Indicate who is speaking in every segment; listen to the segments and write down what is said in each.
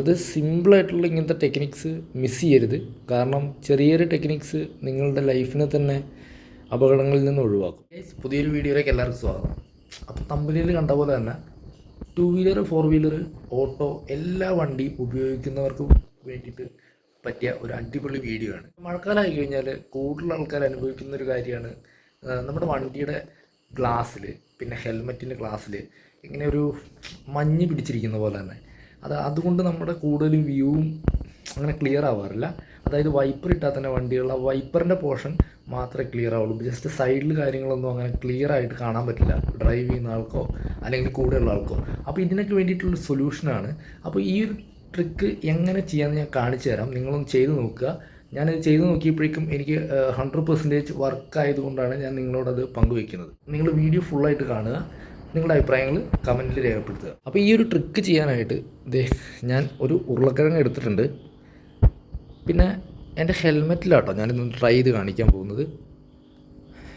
Speaker 1: ഇത് സിമ്പിളായിട്ടുള്ള ഇങ്ങനത്തെ ടെക്നിക്സ് മിസ് ചെയ്യരുത്. കാരണം ചെറിയൊരു ടെക്നിക്സ് നിങ്ങളുടെ ലൈഫിനെ തന്നെ അപകടങ്ങളിൽ നിന്ന് ഒഴിവാക്കും. പുതിയൊരു വീഡിയോയിലേക്ക് എല്ലാവർക്കും സ്വാഗതം. അപ്പോൾ തമ്പനിയിൽ കണ്ട പോലെ തന്നെ two wheeler four wheeler auto എല്ലാ വണ്ടിയും ഉപയോഗിക്കുന്നവർക്ക് വേണ്ടിയിട്ട് പറ്റിയ ഒരു അടിപൊളി വീഡിയോ ആണ്. മഴക്കാലമായി കഴിഞ്ഞാൽ കൂടുതൽ ആൾക്കാർ അനുഭവിക്കുന്ന ഒരു കാര്യമാണ് നമ്മുടെ വണ്ടിയുടെ ഗ്ലാസ്സിൽ പിന്നെ ഹെൽമെറ്റിന്റെ ഗ്ലാസ്സിൽ ഇങ്ങനെ ഒരു മഞ്ഞ് പിടിച്ചിരിക്കുന്ന പോലെ തന്നെ. അത് അതുകൊണ്ട് നമ്മുടെ കൂടുതൽ വ്യൂവും അങ്ങനെ ക്ലിയർ ആവാറില്ല. അതായത് വൈപ്പർ ഇട്ടാൽ തന്നെ വണ്ടിയുള്ള വൈപ്പറിന്റെ പോർഷൻ മാത്രമേ ക്ലിയർ ആവുള്ളൂ. ജസ്റ്റ് സൈഡിൽ കാര്യങ്ങളൊന്നും അങ്ങനെ ക്ലിയർ ആയിട്ട് കാണാൻ പറ്റില്ല. ഡ്രൈവ് ചെയ്യുന്ന ആൾക്കോ അല്ലെങ്കിൽ കൂടെയുള്ള ആൾക്കോ. അപ്പോൾ ഇതിനൊക്കെ വേണ്ടിയിട്ടുള്ള സൊല്യൂഷനാണ് അപ്പോൾ ഈ ഒരു ട്രിക്ക് എങ്ങനെ ചെയ്യാമെന്ന് ഞാൻ കാണിച്ചു തരാം. നിങ്ങളൊന്ന് ചെയ്ത് നോക്കുക. ഞാൻ ഇത് ചെയ്തു നോക്കിയപ്പോഴേക്കും എനിക്ക് ഹൺഡ്രഡ് പെർസെന്റേജ് വർക്ക് ആയതുകൊണ്ടാണ് ഞാൻ നിങ്ങളോടത് പങ്കുവയ്ക്കുന്നത് നിങ്ങൾ വീഡിയോ ഫുള്ളായിട്ട് കാണുക. നിങ്ങളുടെ അഭിപ്രായങ്ങൾ കമന്റിൽ രേഖപ്പെടുത്തുക. അപ്പോൾ ഈ ഒരു ട്രിക്ക് ചെയ്യാനായിട്ട് ദേ ഞാൻ ഒരു ഉരുളക്കിഴങ്ങ് എടുത്തിട്ടുണ്ട്. പിന്നെ എന്റെ ഹെൽമെറ്റിലാട്ടോ ഞാനിന്ന് ട്രൈ ചെയ്ത് കാണിക്കാൻ പോകുന്നത്.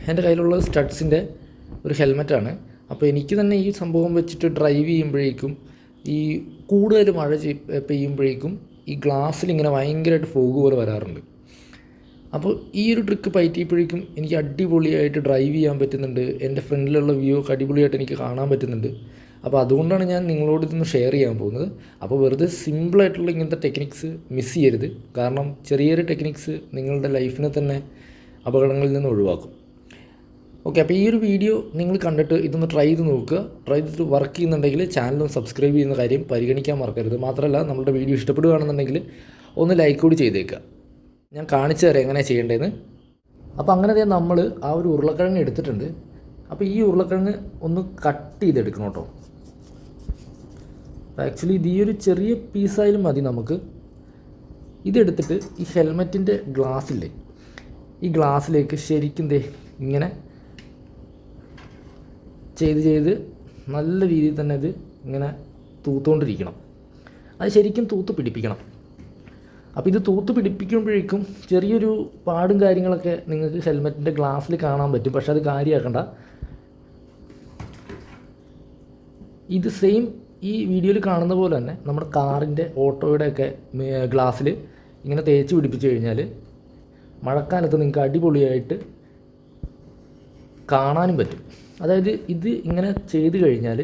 Speaker 1: എന്റെ കയ്യിലുള്ളത് സ്റ്റഡ്സിന്റെ ഒരു ഹെൽമെറ്റാണ് അപ്പോൾ എനിക്ക് തന്നെ ഈ സംഭവം വെച്ചിട്ട് ഡ്രൈവ് ചെയ്യുമ്പോഴേക്കും ഈ കൂടുതൽ മഴ പെയ്യുമ്പോഴേക്കും ഈ ഗ്ലാസ്സിൽ ഇങ്ങനെ ഭയങ്കരമായിട്ട് ഫോഗ് പോലെ വരാറുണ്ട്. അപ്പോൾ ഈ ഒരു ട്രിക്ക് പയറ്റിയപ്പോഴേക്കും എനിക്ക് അടിപൊളിയായിട്ട് ഡ്രൈവ് ചെയ്യാൻ പറ്റുന്നുണ്ട്. എന്റെ ഫ്രണ്ടിലുള്ള വ്യൂ ഒക്കെ അടിപൊളിയായിട്ട് എനിക്ക് കാണാൻ പറ്റുന്നുണ്ട്. അപ്പോൾ അതുകൊണ്ടാണ് ഞാൻ നിങ്ങളോട് ഇതൊന്ന് ഷെയർ ചെയ്യാൻ പോകുന്നത്. അപ്പോൾ വെറുതെ സിമ്പിളായിട്ടുള്ള ഇങ്ങനത്തെ ടെക്നിക്സ് മിസ് ചെയ്യരുത്. കാരണം ചെറിയൊരു ടെക്നിക്സ് നിങ്ങളുടെ ലൈഫിനെ തന്നെ അപകടങ്ങളിൽ നിന്ന് ഒഴിവാക്കും. ഓക്കെ അപ്പോൾ ഈ ഒരു വീഡിയോ നിങ്ങൾ കണ്ടിട്ട് ഇതൊന്ന് ട്രൈ ചെയ്ത് നോക്കുക. ട്രൈ ചെയ്തിട്ട് വർക്ക് ചെയ്യുന്നുണ്ടെങ്കിൽ ചാനലും സബ്സ്ക്രൈബ് ചെയ്യുന്ന കാര്യം പരിഗണിക്കാൻ മറക്കരുത്. മാത്രമല്ല നമ്മുടെ വീഡിയോ ഇഷ്ടപ്പെടുകയാണെന്നുണ്ടെങ്കിൽ ഒന്ന് ലൈക്ക് കൂടി ചെയ്തേക്കുക. ഞാൻ കാണിച്ചു തരാം എങ്ങനെയാണ് ചെയ്യേണ്ടതെന്ന്. അപ്പോൾ അങ്ങനെ നമ്മൾ ആ ഒരു ഉരുളക്കിഴങ്ങ് എടുത്തിട്ടുണ്ട്. അപ്പോൾ ഈ ഉരുളക്കിഴങ്ങ് ഒന്ന് കട്ട് ചെയ്തെടുക്കണം കേട്ടോ. ആക്ച്വലി ഇത് ഈ ഒരു ചെറിയ പീസായാലും മതി നമുക്ക്. ഇതെടുത്തിട്ട് ഈ ഹെൽമെറ്റിന്റെ ഗ്ലാസ്സില്ലേ ഈ ഗ്ലാസ്സിലേക്ക് ശരിക്കും ദേ ഇങ്ങനെ ചെയ്ത് ചെയ്ത് നല്ല രീതിയിൽ തന്നെ ഇത് ഇങ്ങനെ തൂത്തുകൊണ്ടിരിക്കണം അത് ശരിക്കും തൂത്ത് പിടിപ്പിക്കണം. അപ്പോൾ ഇത് തൂത്ത് പിടിപ്പിക്കുമ്പോഴേക്കും ചെറിയൊരു പാടും കാര്യങ്ങളൊക്കെ നിങ്ങൾക്ക് ഹെൽമെറ്റിന്റെ ഗ്ലാസ്സിൽ കാണാൻ പറ്റും. പക്ഷെ അത് കാര്യമാക്കണ്ട ഇത് സെയിം ഈ വീഡിയോയിൽ കാണുന്ന പോലെ തന്നെ നമ്മുടെ കാറിന്റെ ഓട്ടോയുടെ ഒക്കെ ഗ്ലാസ്സിൽ ഇങ്ങനെ തേച്ച് പിടിപ്പിച്ച് കഴിഞ്ഞാൽ മഴക്കാലത്ത് നിങ്ങൾക്ക് അടിപൊളിയായിട്ട് കാണാനും പറ്റും. അതായത് ഇത് ഇങ്ങനെ ചെയ്ത് കഴിഞ്ഞാൽ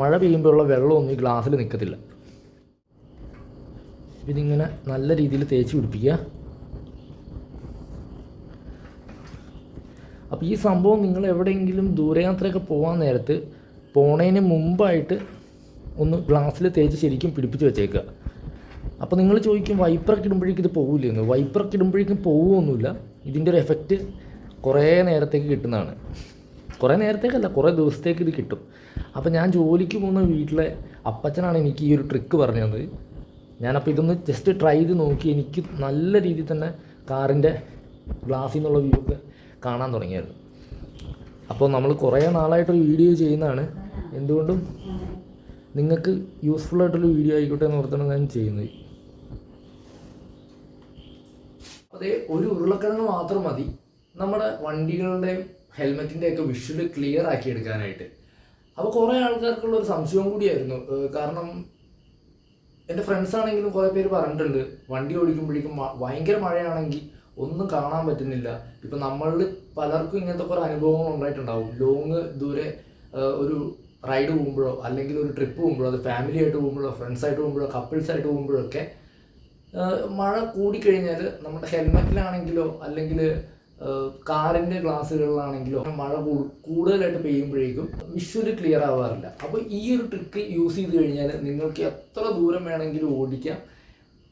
Speaker 1: മഴ പെയ്യുമ്പോഴുള്ള വെള്ളമൊന്നും ഈ ഗ്ലാസ്സിൽ നിൽക്കത്തില്ല. ഇതിങ്ങനെ നല്ല രീതിയിൽ തേച്ച് പിടിപ്പിക്കുക. അപ്പോൾ ഈ സംഭവം നിങ്ങൾ എവിടെയെങ്കിലും ദൂരയാത്രയൊക്കെ പോകാൻ നേരത്ത് പോണതിന് മുമ്പായിട്ട് ഒന്ന് ഗ്ലാസ്സിൽ തേച്ച് ശരിക്കും പിടിപ്പിച്ച് വെച്ചേക്കുക. അപ്പോൾ നിങ്ങൾ ചോദിക്കും വൈപ്പറൊക്കെ ഇടുമ്പോഴേക്കും ഇത് പോകില്ലെന്ന് വൈപ്പറൊക്കെ ഇടുമ്പോഴേക്കും പോകുമൊന്നുമില്ല ഇതിന്റെ ഒരു എഫക്റ്റ് കുറേ നേരത്തേക്ക് കിട്ടുന്നതാണ്. കുറേ നേരത്തേക്കല്ല കുറേ ദിവസത്തേക്ക് ഇത് കിട്ടും. അപ്പോൾ ഞാൻ ജോലിക്ക് പോകുന്ന വീട്ടിലെ അപ്പച്ചനാണ് എനിക്ക് ഈ ഒരു ട്രിക്ക് പറഞ്ഞു തന്നത് ഞാനപ്പോൾ ഇതൊന്ന് ജസ്റ്റ് ട്രൈ ചെയ്ത് നോക്കി. എനിക്ക് നല്ല രീതിയിൽ തന്നെ കാറിന്റെ ഗ്ലാസ്സിൽ നിന്നുള്ള വ്യൂ ഒക്കെ കാണാൻ തുടങ്ങിയായിരുന്നു. അപ്പോൾ നമ്മൾ കുറേ നാളായിട്ടൊരു വീഡിയോ ചെയ്യുന്നതാണ്. എന്തുകൊണ്ടും നിങ്ങൾക്ക് യൂസ്ഫുൾ ആയിട്ടുള്ള വീഡിയോ ആയിക്കോട്ടെ എന്ന് ഓർത്താണ് ഞാൻ ചെയ്യുന്നത്. അതേ ഒരു ഉരുളക്കിഴങ്ങ് മാത്രം മതി. നമ്മുടെ വണ്ടികളുടെയും ഹെൽമെറ്റിന്റെയൊക്കെ വിഷ്വൽ ക്ലിയർ ആക്കി എടുക്കാനായിട്ട്. അപ്പോൾ കുറേ ആൾക്കാർക്കുള്ള ഒരു സംശയവും കൂടിയായിരുന്നു. കാരണം എന്റെ ഫ്രണ്ട്സ് ആണെങ്കിലും കുറേ പേര് പറഞ്ഞിട്ടുണ്ട്. വണ്ടി ഓടിക്കുമ്പോഴേക്കും ഭയങ്കര മഴയാണെങ്കിൽ ഒന്നും കാണാൻ പറ്റുന്നില്ല. ഇപ്പം നമ്മളിൽ പലർക്കും ഇങ്ങനത്തെ കുറേ അനുഭവങ്ങൾ ഉണ്ടായിട്ടുണ്ടാവും. ലോങ് ദൂരെ ഒരു റൈഡ് പോകുമ്പോഴോ അല്ലെങ്കിൽ ഒരു ട്രിപ്പ് പോകുമ്പോഴോ അത് ഫാമിലി ആയിട്ട് പോകുമ്പോഴോ ഫ്രണ്ട്സ് ആയിട്ട് പോകുമ്പോഴോ കപ്പിൾസ് ആയിട്ട് പോകുമ്പോഴൊക്കെ മഴ കൂടിക്കഴിഞ്ഞാൽ നമ്മുടെ ഹെൽമെറ്റിലാണെങ്കിലോ അല്ലെങ്കിൽ കാറിന്റെ ഗ്ലാസ്സുകളിലാണെങ്കിലോ മഴ കൂടുതലായിട്ട് പെയ്യുമ്പോഴേക്കും വിഷ്വൽ ക്ലിയർ ആവാറില്ല. അപ്പോൾ ഈ ഒരു ട്രിക്ക് യൂസ് ചെയ്ത് കഴിഞ്ഞാൽ നിങ്ങൾക്ക് എത്ര ദൂരം വേണമെങ്കിലും ഓടിക്കാം.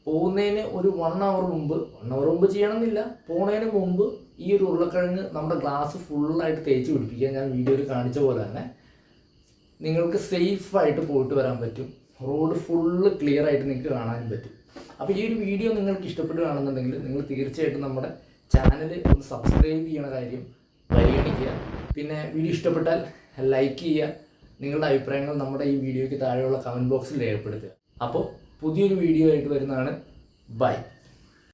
Speaker 1: പോകുന്നതിന് ഒരു വൺ അവർ മുമ്പ് വൺ അവർ മുമ്പ് ചെയ്യണമെന്നില്ല. പോകുന്നതിന് മുമ്പ് ഈ ഒരു ഉരുളക്കിഴങ്ങ് നമ്മുടെ ഗ്ലാസ് ഫുള്ളായിട്ട് തേച്ച് പിടിപ്പിക്കുക ഞാൻ വീഡിയോയിൽ കാണിച്ച പോലെ തന്നെ നിങ്ങൾക്ക് സേഫായിട്ട് പോയിട്ട് വരാൻ പറ്റും. റോഡ് ഫുള്ള് ക്ലിയർ ആയിട്ട് നിങ്ങൾക്ക് കാണാനും പറ്റും. അപ്പോൾ ഈ ഒരു വീഡിയോ നിങ്ങൾക്ക് ഇഷ്ടപ്പെടുകയാണെന്നുണ്ടെങ്കിൽ നിങ്ങൾ തീർച്ചയായിട്ടും നമ്മുടെ ചാനൽ ഒന്ന് സബ്സ്ക്രൈബ് ചെയ്യണ കാര്യം പരിഗണിക്കുക. പിന്നെ വീഡിയോ ഇഷ്ടപ്പെട്ടാൽ ലൈക്ക് ചെയ്യുക. നിങ്ങളുടെ അഭിപ്രായങ്ങൾ നമ്മുടെ ഈ വീഡിയോയ്ക്ക് താഴെയുള്ള കമന്റ് ബോക്സിൽ രേഖപ്പെടുത്തുക. അപ്പോൾ പുതിയൊരു വീഡിയോ ആയിട്ട് വരുന്നതാണ്. ബൈ